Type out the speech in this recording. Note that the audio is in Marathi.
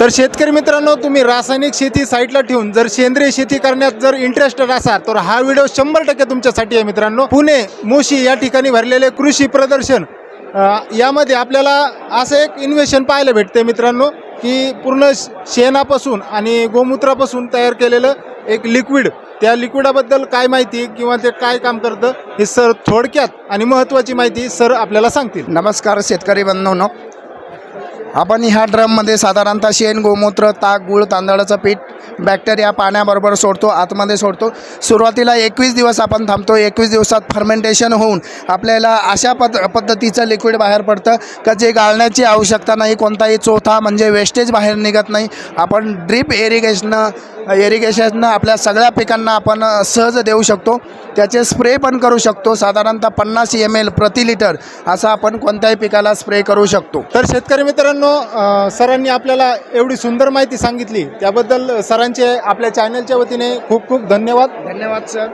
तर शेतकरी मित्रांनो तुम्ही रासायनिक शेती साईडला ठेवून जर सेंद्रिय शेती करण्यात जर इंटरेस्टेड असाल तर हा व्हिडिओ शंभर टक्के तुमच्यासाठी आहे मित्रांनो. पुणे मोशी या ठिकाणी भरलेले कृषी प्रदर्शन यामध्ये आपल्याला असं एक इन्व्हेशन पाहायला भेटते मित्रांनो की पूर्ण शेणापासून आणि गोमूत्रापासून तयार केलेलं एक लिक्विड त्या लिक्विडाबद्दल काय माहिती किंवा ते काय काम करतं हे सर थोडक्यात आणि महत्त्वाची माहिती सर आपल्याला सांगतील. नमस्कार शेतकरी बंधूंनो. आपण ह्या ड्रममध्ये साधारणतः शेण गोमूत्र ताक गुळ तांदळाचं पीठ बॅक्टेरिया पाण्याबरोबर सोडतो आतमध्ये सोडतो. सुरुवातीला एकवीस दिवस आपण थांबतो. एकवीस दिवसात फर्मेंटेशन होऊन आपल्याला अशा पद पद्धतीचं लिक्विड बाहेर पडतं का जे गाळण्याची आवश्यकता नाही कोणताही चोथा म्हणजे वेस्टेज बाहेर निघत नाही. आपण ड्रीप एरिगेशनं एरिगेशननं आपल्या सगळ्या पिकांना आपण सहज देऊ शकतो. त्याचे स्प्रे पण करू शकतो. साधारणतः पन्नास एम एल प्रति लिटर असं आपण कोणत्याही पिकाला स्प्रे करू शकतो. तर शेतकरी मित्रांनो मित्रांनो सरांनी आपल्याला एवढी सुंदर माहिती सांगितली. त्याबद्दल सरांचे आपल्या चॅनलच्या वतीने खूप खूप धन्यवाद. धन्यवाद सर.